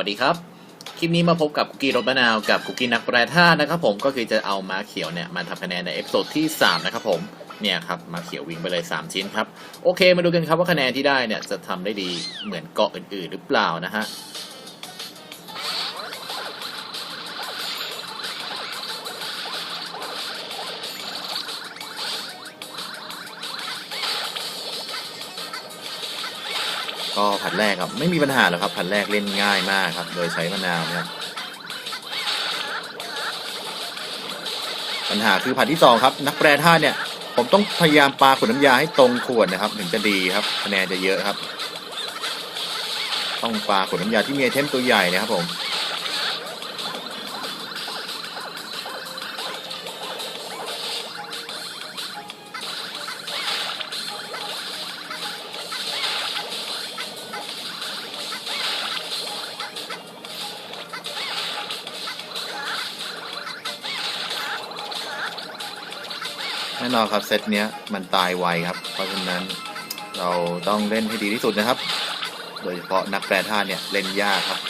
วัสดีครับ คลิปนี้มาพบกับคุกกี้รสมะนาวกับคุกกี้นักแปรธาตุนะครับผมก็คือจะเอาม้าเขียวเนี่ยมาทำคะแนนในเอพิโซดที่ 3 นะครับผมเนี่ยครับมาเขียววิ่งไปเลย 3 ชิ้นครับ โอเคมาดูกันครับว่าคะแนนที่ได้เนี่ยจะทำได้ดีเหมือนเกาะอื่นๆหรือเปล่านะฮะ ก็ผัดแรกครับไม่มีปัญหาหรอกครับผัดแรกเล่นง่ายมากครับ โดยใช้มะนาวนะครับปัญหาคือผัดที่สองครับ นักแปรธาตุเนี่ย ผมต้องพยายามปาขวดน้ำยาให้ตรงขวดนะครับ ถึงจะดีครับคะแนนจะเยอะครับ ต้องปาขวดน้ำยาที่มีไอเทมตัวใหญ่นะครับผม แน่นอนครับเซตเนี้ยมันตายไวครับ เพราะฉะนั้นเราต้องเล่นให้ดีที่สุดนะครับ โดยเฉพาะนักแปรธาตุเนี่ยเล่นยากครับ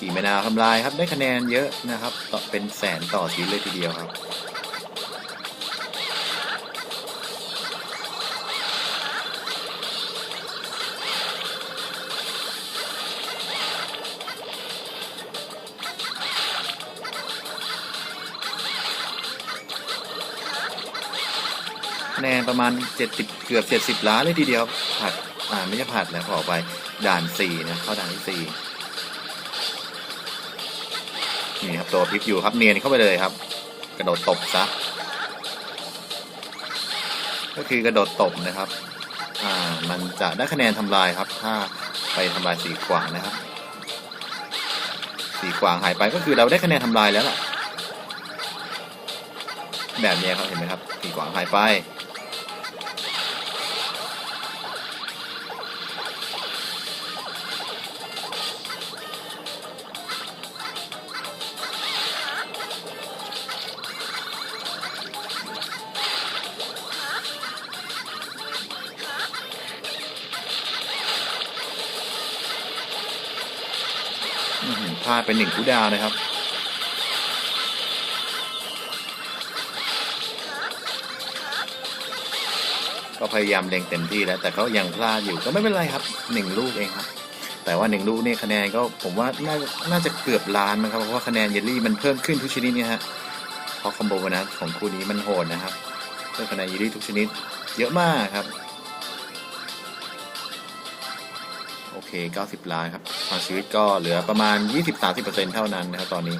ขี่มะนาวทำลายครับได้คะแนนเยอะนะครับต่อเป็นแสนต่อชิ้นเลยทีเดียวครับ คะแนนประมาณ 70 เกือบ 70 ล้านเลยทีเดียวผัดอ่าไม่ใช่ผัดแล้วขอไปด่าน 4 นะ เข้าด่านที่ 4 นี่ครับตัวพลิกอยู่ครับเนียนเข้าไปเลยครับ กระโดดตบซะก็คือกระโดดตบนะครับ อ่า มันจะได้คะแนนทำลายครับ ถ้าไปทำลายสีขวางนะครับ สีขวางหายไปก็คือเราได้คะแนนทำลายแล้วล่ะ แบบนี้ครับเห็นไหมครับสีขวางหายไป พลาดเป็นหนึ่งคู่ดาวนะครับ ก็พยายามเล็งเต็มที่แล้ว แต่เขายังพลาดอยู่ก็ไม่เป็นไรครับหนึ่งลูกเองครับ แต่ว่าหนึ่งลูกนี่คะแนนก็ผมว่าน่าน่าจะเกือบล้านมั้งครับเพราะว่าคะแนนเยลลี่มันเพิ่มขึ้นทุกชนิดเนี่ยฮะเพราะคอมโบนะของคู่นี้มันโหดนะครับเพิ่มคะแนนเยลลี่ทุกชนิด เยอะมากครับ เค 90 ล้านครับความชีวิตก็เหลือประมาณ 20-30%เท่านั้นนะครับตอนนี้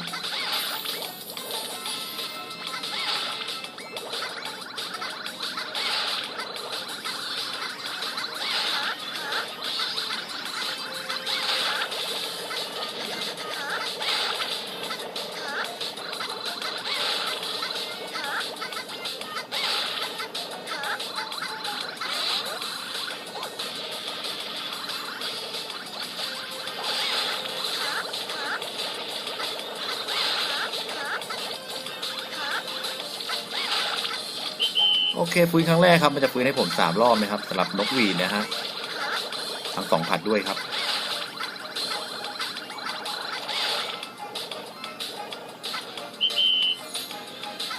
โอเคฟื้นครั้งแรกครับมันจะฟื้นให้ผมสามรอบนะครับสำหรับนกวีนะฮะทั้งสองผัดด้วยครับ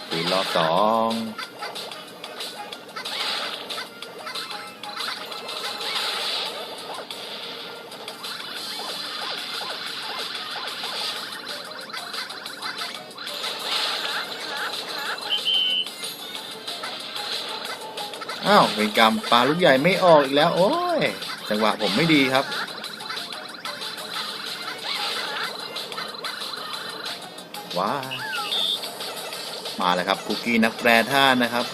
ฟื้นรอบสอง อ้าวเวรกรรมปลาลูกใหญ่ไม่ออกอีกแล้ว โอ้ย จังหวะผมไม่ดีครับ ว้า มาแล้วครับคุกกี้นักแปรท่านะครับ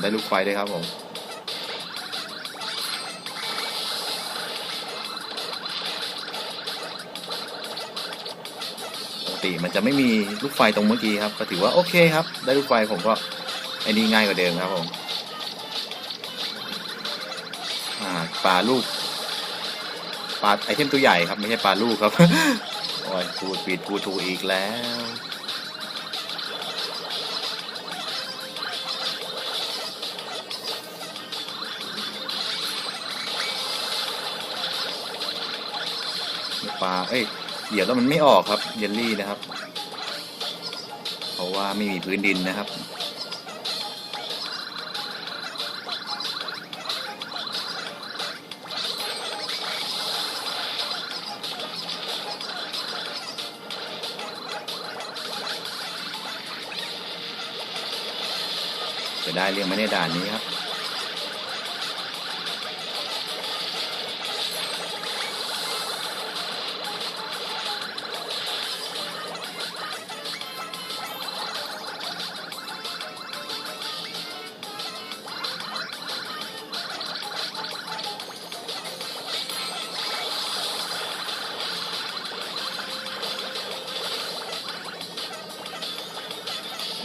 ได้ลูกไฟด้วยครับผม ติมันจะไม่มีลูกไฟตรงเมื่อกี้ครับ ก็ถือว่าโอเคครับ ได้ลูกไฟผมก็ไอ้นี่ง่ายกว่าเดิมครับผมปลาลูกปลาไอเทมตัวใหญ่ครับ ไม่ใช่ปลาลูกครับโอ้ยพูดผิดพูดถูกอีกแล้วปลาเอ้ย เดี๋ยวแล้วมันไม่ออกครับเยลลี่นะครับ เพราะว่าไม่มีพื้นดินนะครับจะได้เรียงไม่ในยด่านนี้ครับ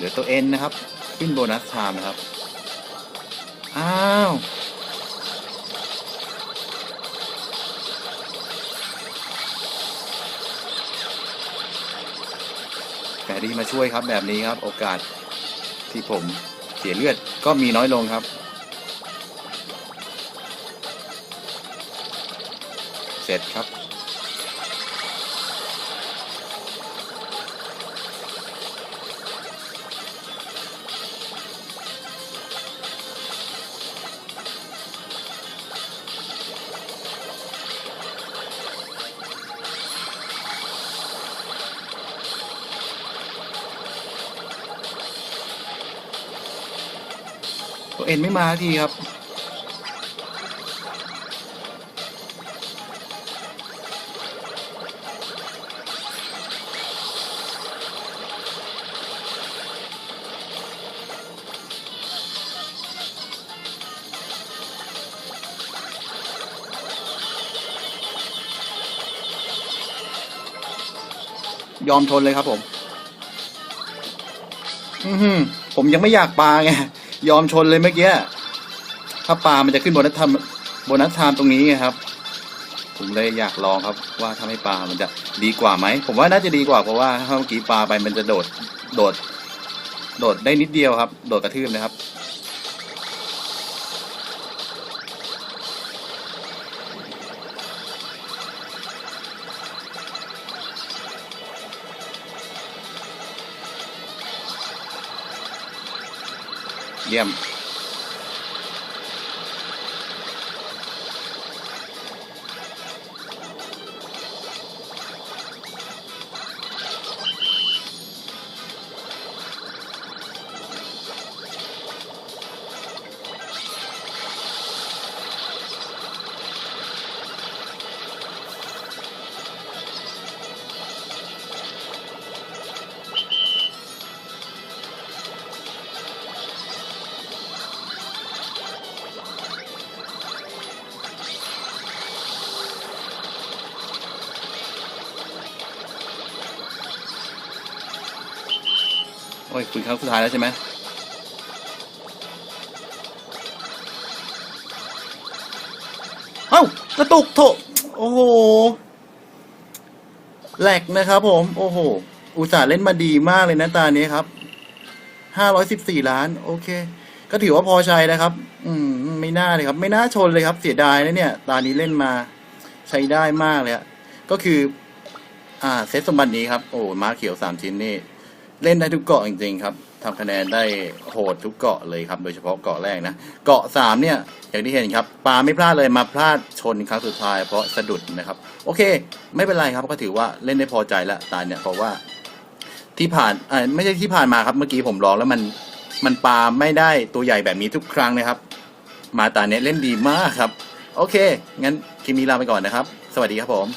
เหลือตัวเอ็นนะครับ ขึ้นโบนัสไทม์นะครับ อ้าวแฟรี่มาช่วยครับแบบนี้ครับ โอกาสที่ผมเสียเลือดก็มีน้อยลงครับ เสร็จครับ อ็นไม่มาทีครับ ยอมทนเลยครับผม อืผมยังไม่อยากปลาไง ยอมชนเลยเมื่อกี้ถ้าปลามันจะขึ้นบนัสทำโบนัสไทม์ตรงนี้ไงครับ ผมเลยอยากลองครับ ว่าถ้าให้ปลามันจะดีกว่าไหมผมว่าน่าจะดีกว่าเพราะว่าถ้าเมื่อกี้ปลาไปมันจะโดดโดด โดดได้นิดเดียวครับ โดดกระทืบนะครับ เยี่ยม โอ้ยคุณครั้งสุดท้ายแล้วใช่ไหมเอ้ากระตุกโถโอ้โหแหลกนะครับผม โอ้โห อุตส่าห์เล่นมาดีมากเลยนะตานี้ครับ ห้าร้อยสิบสี่ล้าน โอเค ก็ถือว่าพอใช้นะครับ อืม ไม่น่าเลยครับ ไม่น่าชนเลยครับ เสียดายนะเนี่ย ตานี้เล่นมาใช้ได้มากเลยอะก็คือ อ่า เซตสมบัตินี้ครับ โอ้ม้าเขียวสามชิ้นนี่ เล่นได้ทุกเกาะจริง ๆ ครับทำคะแนนได้โหดทุกเกาะเลยครับ โดยเฉพาะเกาะแรกนะ เกาะสามเนี่ย อย่างที่เห็นครับปลาไม่พลาดเลยมาพลาดชนครั้งสุดท้ายเพราะสะดุดนะครับ โอเค ไม่เป็นไรครับก็ถือว่าเล่นได้พอใจละตาเนี่ยเพราะว่าที่ผ่านอ่าไม่ใช่ที่ผ่านมาครับเมื่อกี้ผมลองแล้วมันมันปลาไม่ได้ตัวใหญ่แบบนี้ทุกครั้งนะครับ มาตาเนี้ยเล่นดีมากครับ โอเค งั้นคลิปนี้ลาไปก่อนนะครับ สวัสดีครับผม